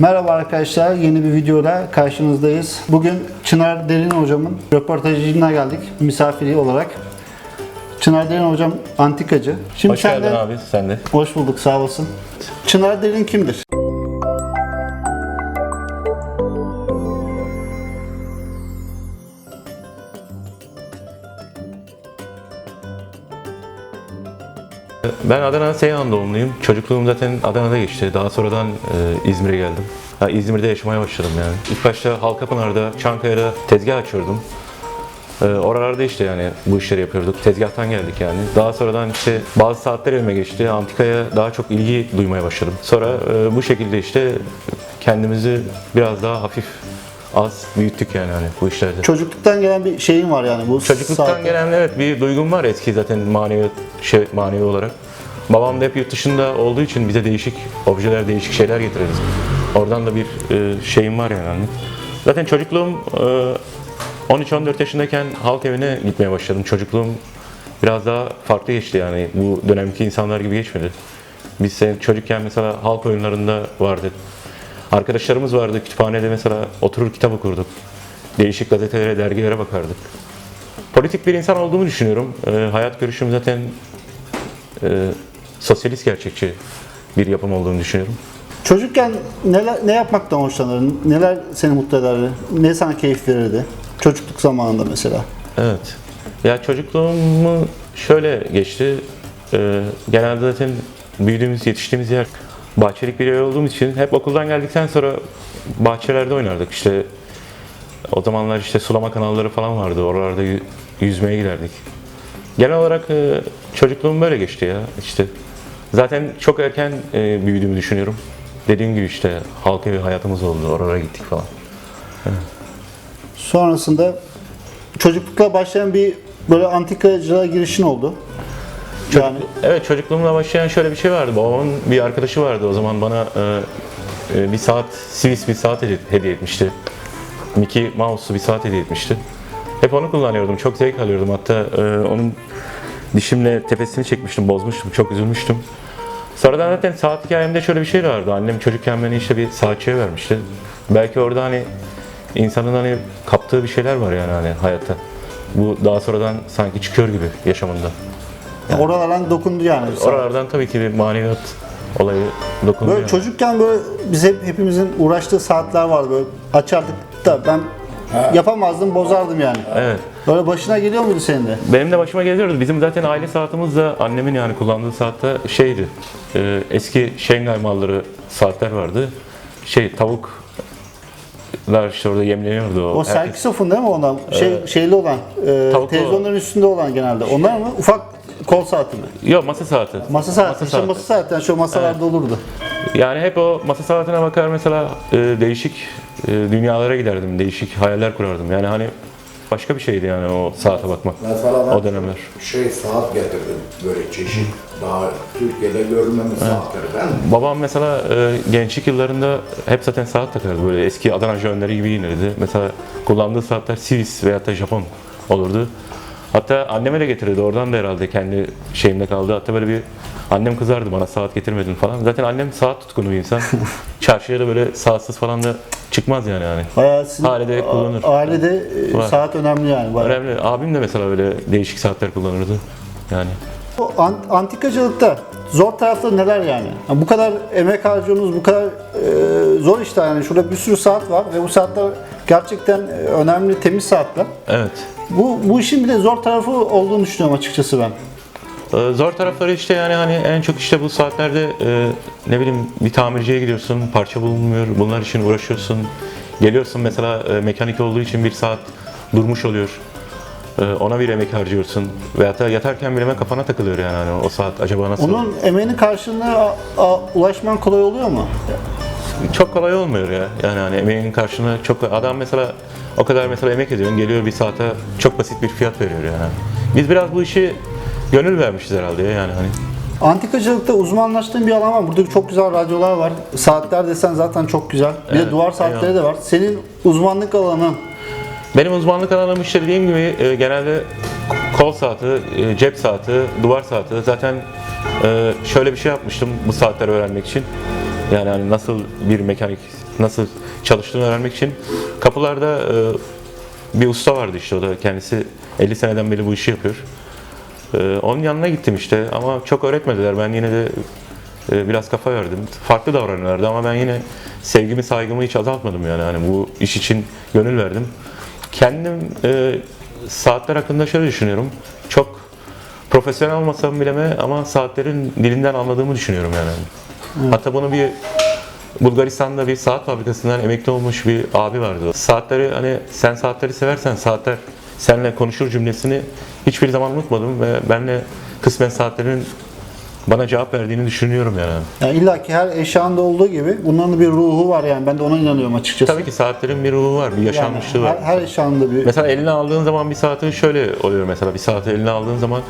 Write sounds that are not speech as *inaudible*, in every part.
Merhaba arkadaşlar, yeni bir videoda karşınızdayız. Bugün Çınar Derin hocamın röportajına geldik misafiri olarak. Çınar Derin hocam antikacı. Şimdi Hoş geldin abi sen de. Hoş bulduk, sağ olasın. Çınar Derin kimdir? Ben Adana Seyhan doğumluyum. Çocukluğum zaten Adana'da geçti. Daha sonradan e, İzmir'e geldim. Ha, İzmir'de yaşamaya başladım yani. İlk başta Halkapınar'da, Çankaya'da tezgah açıyordum. E, oralarda işte yani bu işleri yapıyorduk. Tezgahtan geldik yani. Daha sonradan işte bazı saatler elime geçti. Antikaya daha çok ilgi duymaya başladım. Sonra e, bu şekilde işte kendimizi biraz daha hafif az büyüttük yani hani bu işlerde. Çocukluktan gelen bir şeyin var yani bu Çocukluktan saate. gelen evet bir duygum var eski zaten manevi şey manevi olarak. Babam da hep yurt dışında olduğu için bize değişik objeler, değişik şeyler getiririz. Oradan da bir e, şeyim var yani. Zaten çocukluğum e, 13-14 yaşındayken halk evine gitmeye başladım. Çocukluğum biraz daha farklı geçti yani. Bu dönemki insanlar gibi geçmedi. Biz sen çocukken mesela halk oyunlarında vardı. Arkadaşlarımız vardı kütüphanede mesela oturur kitap okurduk. Değişik gazetelere, dergilere bakardık politik bir insan olduğumu düşünüyorum. Ee, hayat görüşüm zaten e, sosyalist gerçekçi bir yapım olduğunu düşünüyorum. Çocukken neler, ne yapmaktan hoşlanırdın? Neler seni mutlu ederdi? Ne sana keyif verirdi? Çocukluk zamanında mesela. Evet. Ya çocukluğumu şöyle geçti. Ee, genelde zaten büyüdüğümüz, yetiştiğimiz yer bahçelik bir yer olduğumuz için hep okuldan geldikten sonra bahçelerde oynardık. İşte o zamanlar işte sulama kanalları falan vardı. Oralarda yü- yüzmeye giderdik. Genel olarak e, çocukluğum böyle geçti ya. İşte zaten çok erken e, büyüdüğümü düşünüyorum. Dediğim gibi işte halk evi hayatımız oldu. Oralara gittik falan. Sonrasında çocuklukla başlayan bir böyle antikacılığa girişin oldu. Yani Evet çocukluğumla başlayan şöyle bir şey vardı. Babamın bir arkadaşı vardı o zaman bana e, e, bir saat, Swiss bir saat hedi- hediye etmişti. Mickey Mouse'lu bir saat hediye etmişti. Hep onu kullanıyordum. Çok zevk alıyordum. Hatta e, onun dişimle tepesini çekmiştim, bozmuştum. Çok üzülmüştüm. Sonradan zaten saat hikayemde şöyle bir şey vardı. Annem çocukken beni işte bir saatçiye vermişti. Belki orada hani insanın hani kaptığı bir şeyler var yani hani hayatta. Bu daha sonradan sanki çıkıyor gibi yaşamında. Oralardan dokundu yani. Oralardan tabii ki bir maneviyat olayı dokundu. Böyle yani. çocukken böyle biz hep hepimizin uğraştığı saatler vardı böyle açardık da ben yapamazdım bozardım yani. Evet. Böyle başına geliyor muydu senin de? Benim de başıma geliyordu. Bizim zaten aile saatimiz de annemin yani kullandığı saatte şeydi. e, eski Şengay malları saatler vardı. Şey tavuklar işte orada yemleniyordu. O Herkes- Serkisof'un değil mi ondan? Şey, şeyli olan, e, televizyonların üstünde olan genelde. Onlar mı? Ufak kol saati mi? Yok masa saati. Masa saati. Masa saati. masa saati. Yani şu masalarda olurdu. Yani hep o masa saatine bakar mesela e, değişik e, dünyalara giderdim. Değişik hayaller kurardım. Yani hani başka bir şeydi yani o saate bakmak. Mesela ben O dönemler. şey saat getirdim böyle çeşit. Daha Türkiye'de görülmemiş saatleri ben. Babam mesela e, gençlik yıllarında hep zaten saat takardı böyle eski Adana jönleri gibi giyinirdi. Mesela kullandığı saatler Swiss veya da Japon olurdu. Hatta anneme de getirirdi oradan da herhalde kendi şeyimde kaldı. Hatta böyle bir annem kızardı bana saat getirmedin falan. Zaten annem saat tutkunu bir insan. *laughs* Çarşıya da böyle saatsiz falan da çıkmaz yani yani. Bayağı sizin Ailede kullanır. Ailede e, Var. saat önemli yani. Bayağı. Önemli. Abim de mesela böyle değişik saatler kullanırdı. Yani Bu an- antikacılıkta zor tarafları neler yani? Yani Bu kadar emek harcıyorsunuz, bu kadar e, zor işte yani. Şurada bir sürü saat var ve bu saatler gerçekten e, önemli, temiz saatler. evet. Bu, bu işin bir de zor tarafı olduğunu düşünüyorum açıkçası ben. Ee, Zor tarafları işte yani hani en çok işte bu saatlerde e, ne bileyim bir tamirciye gidiyorsun, parça bulunmuyor, bunlar için uğraşıyorsun. Geliyorsun mesela e, mekanik olduğu için bir saat durmuş oluyor. E, ona bir emek harcıyorsun. Veyahut da yatarken bile hemen kafana takılıyor yani hani o saat acaba nasıl? Onun emeğinin karşılığına a- a- ulaşman kolay oluyor mu? Çok kolay olmuyor ya. Yani hani emeğin karşılığını çok adam mesela o kadar mesela emek ediyorsun geliyor bir saate çok basit bir fiyat veriyor yani. Biz biraz bu işi gönül vermişiz herhalde ya yani hani. Antikacılıkta uzmanlaştığın bir alan var. Burada çok güzel radyolar var. Saatler desen zaten çok güzel. Bir de Evet, duvar saatleri de var. Senin uzmanlık alanın Benim uzmanlık alanım işte dediğim gibi e, genelde kol saati, e, cep saati, duvar saati. Zaten e, şöyle bir şey yapmıştım bu saatleri öğrenmek için. Yani hani nasıl bir mekanik nasıl çalıştığını öğrenmek için kapılarda e, bir usta vardı işte o da kendisi 50 seneden beri bu işi yapıyor. E, onun yanına gittim işte ama çok öğretmediler. Ben yine de e, biraz kafa verdim. Farklı davranıyorlardı ama ben yine sevgimi saygımı hiç azaltmadım yani. Hani bu iş için gönül verdim. Kendim e, saatler hakkında şöyle düşünüyorum. Çok profesyonel olmasam bile mi ama saatlerin dilinden anladığımı düşünüyorum yani. Hatta bunu bir Bulgaristan'da bir saat fabrikasından emekli olmuş bir abi vardı. Saatleri hani sen saatleri seversen saatler seninle konuşur cümlesini hiçbir zaman unutmadım ve benle kısmen saatlerin bana cevap verdiğini düşünüyorum yani. Yani illa ki her eşyanda olduğu gibi bunların da bir ruhu var yani. Ben de ona inanıyorum açıkçası. Tabii ki saatlerin bir ruhu var, bir Yani yaşanmışlığı var. her, her eşyanda bir Mesela eline aldığın zaman bir saati şöyle oluyor mesela bir saati eline aldığın zaman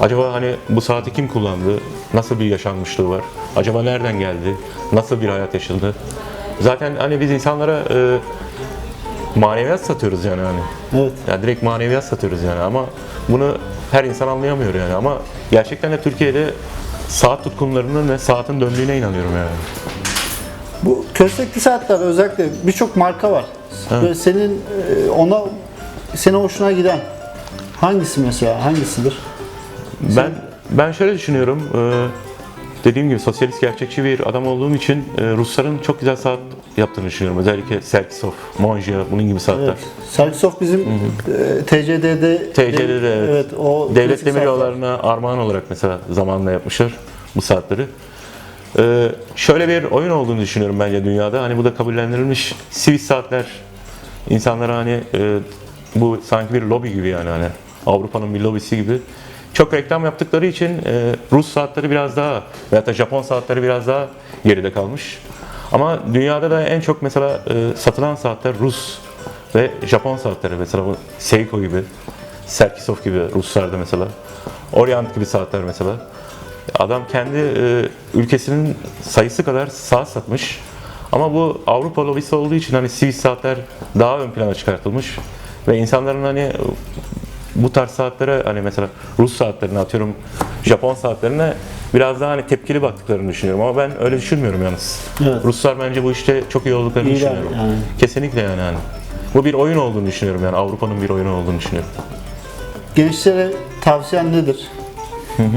acaba hani bu saati kim kullandı? Nasıl bir yaşanmışlığı var? Acaba nereden geldi? Nasıl bir hayat yaşadı? Zaten hani biz insanlara e, maneviyat satıyoruz yani hani. evet. Yani direkt maneviyat satıyoruz yani ama bunu her insan anlayamıyor yani ama gerçekten de Türkiye'de saat tutkunlarının ve saatin döndüğüne inanıyorum yani. Bu köstekli saatler özellikle birçok marka var. Ve senin e, ona seni hoşuna giden hangisi mesela? Hangisidir? Ben ben şöyle düşünüyorum. e, Dediğim gibi sosyalist gerçekçi bir adam olduğum için e, Rusların çok güzel saat yaptığını düşünüyorum. Özellikle Serkisov, Monja bunun gibi saatler. Evet. Sergisov bizim e, TCD'de TCD'de evet. o Devlet klasik demir saatler. yollarına armağan olarak mesela zamanında yapmışlar bu saatleri. Ee, şöyle bir oyun olduğunu düşünüyorum bence dünyada. Hani bu da kabullendirilmiş Swiss saatler insanlara hani e, bu sanki bir lobi gibi yani hani Avrupa'nın bir lobisi gibi. Çok reklam yaptıkları için e, Rus saatleri biraz daha veyahut da Japon saatleri biraz daha geride kalmış. Ama dünyada da en çok mesela e, satılan saatler Rus ve Japon saatleri mesela bu Seiko gibi, Serkisov gibi Ruslarda mesela, Orient gibi saatler mesela. Adam kendi e, ülkesinin sayısı kadar saat satmış. Ama bu Avrupa lobisi olduğu için hani Swiss saatler daha ön plana çıkartılmış ve insanların hani bu tarz saatlere hani mesela Rus saatlerine atıyorum Japon saatlerine biraz daha hani tepkili baktıklarını düşünüyorum ama ben öyle düşünmüyorum yalnız. Evet. Ruslar bence bu işte çok iyi olduklarını İyiler düşünüyorum. yani. Kesinlikle yani hani. Bu bir oyun olduğunu düşünüyorum yani Avrupa'nın bir oyunu olduğunu düşünüyorum. Gençlere tavsiyen nedir?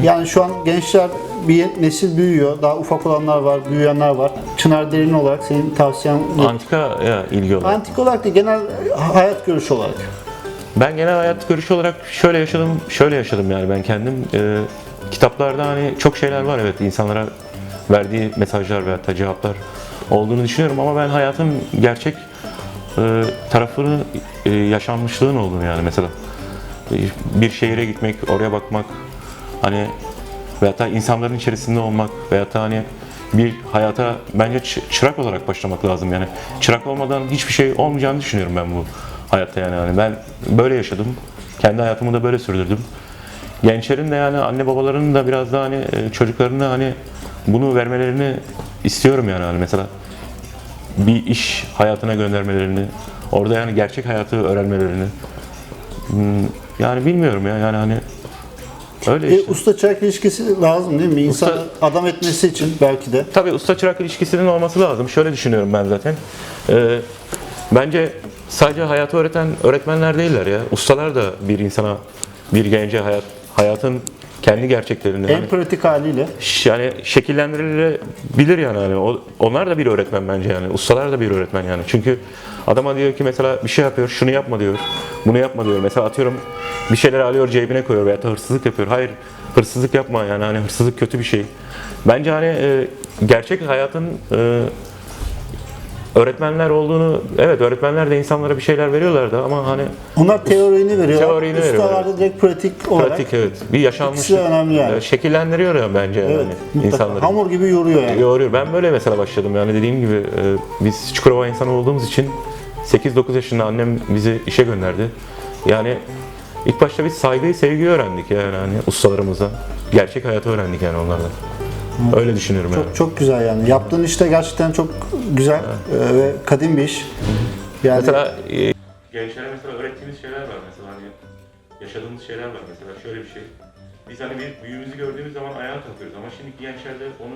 Yani şu an gençler bir nesil büyüyor. Daha ufak olanlar var, büyüyenler var. Çınar Derin olarak senin tavsiyen nedir? Antika'ya ilgi olarak. Antik olarak da genel hayat görüşü olarak. Ben genel hayat görüşü olarak şöyle yaşadım, şöyle yaşadım yani ben kendim. Ee, kitaplarda hani çok şeyler var evet insanlara verdiği mesajlar veya da cevaplar olduğunu düşünüyorum ama ben hayatın gerçek e, tarafını e, yaşanmışlığın olduğunu yani mesela E, bir şehire gitmek, oraya bakmak hani veyahut da insanların içerisinde olmak veyahut da hani bir hayata bence çı- çırak olarak başlamak lazım yani. Çırak olmadan hiçbir şey olmayacağını düşünüyorum ben bu hayatta yani. yani ben böyle yaşadım. Kendi hayatımı da böyle sürdürdüm. Gençlerin de yani anne babalarının da biraz daha hani e, çocuklarına hani bunu vermelerini istiyorum yani hani mesela bir iş hayatına göndermelerini, orada yani gerçek hayatı öğrenmelerini. Hmm, Yani bilmiyorum ya yani hani öyle E, işte. usta çırak ilişkisi lazım değil mi? İnsanı Usta- adam etmesi için belki de. Tabii usta çırak ilişkisinin olması lazım. Şöyle düşünüyorum ben zaten. Ee, bence sadece hayatı öğreten öğretmenler değiller ya. Ustalar da bir insana, bir gence hayat hayatın kendi gerçeklerini En hani pratik haliyle. yani şekillendirilebilir yani hani o, onlar da bir öğretmen bence yani. Ustalar da bir öğretmen yani. Çünkü adama diyor ki mesela bir şey yapıyor, şunu yapma diyor. Bunu yapma diyor. Mesela atıyorum bir şeyler alıyor cebine koyuyor veya da hırsızlık yapıyor. Hayır, hırsızlık yapma yani hani hırsızlık kötü bir şey. Bence hani e, gerçek hayatın e, öğretmenler olduğunu, evet öğretmenler de insanlara bir şeyler veriyorlardı ama hani Onlar teorini veriyorlar. Teorini Ustalar da direkt pratik olarak. pratik evet bir yaşanmış önemli yani. şekillendiriyor ya bence Evet, yani mutlaka. insanları. Hamur gibi yoruyor yani. Yoruyor. Ben böyle mesela başladım yani dediğim gibi e, biz Çukurova insanı olduğumuz için 8-9 yaşında annem bizi işe gönderdi. Yani ilk başta biz saygıyı, sevgiyi öğrendik yani hani ustalarımıza. Gerçek hayatı öğrendik yani onlardan. Öyle düşünüyorum yani. Çok çok güzel yani. Yaptığın işte gerçekten çok güzel e, ve kadim bir iş. Yani Mesela e, gençlere mesela öğrettiğimiz şeyler var mesela hani yaşadığımız şeyler var mesela şöyle bir şey. Biz hani bir büyüğümüzü gördüğümüz zaman ayağa kalkıyoruz ama şimdiki gençlerde onu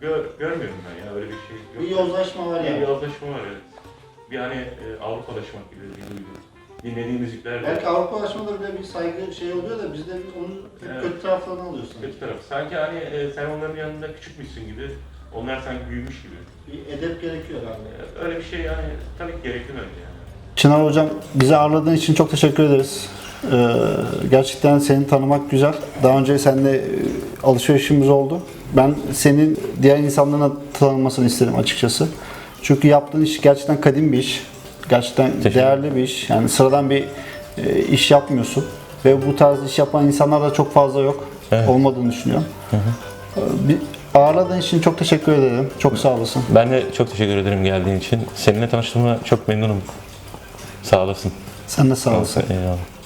Gör, görmüyorum ben ya öyle bir şey yok. Bir yozlaşma var Bir yani. yozlaşma var evet. Bir hani e, Avrupalaşmak gibi bir duygu. Dinlediği müzikler de Belki Avrupalaşmada bile bir saygı şey oluyor da bizde onun hep Evet. kötü taraflarını alıyorsun. kötü taraf. Sanki hani e, sen onların yanında küçükmüşsün gibi, onlar sanki büyümüş gibi. Bir edep gerekiyor galiba. E, Öyle bir şey yani tabii ki gerekli bence yani. Çınar Hocam bizi ağırladığın için çok teşekkür ederiz. Ee, gerçekten seni tanımak güzel. Daha önce seninle e, alışverişimiz oldu. Ben senin diğer insanların tanınmasını isterim açıkçası. Çünkü yaptığın iş gerçekten kadim bir iş. Gerçekten Teşekkür değerli bir iş. Yani sıradan bir e, iş yapmıyorsun. Ve bu tarz iş yapan insanlar da çok fazla yok. Evet. Olmadığını düşünüyorum. Ee, bir, ağırladığın için çok teşekkür ederim. Çok sağ olasın. Ben de çok teşekkür ederim geldiğin için. Seninle tanıştığıma çok memnunum. Sağ olasın. Sen de sağ olasın. Eyvallah.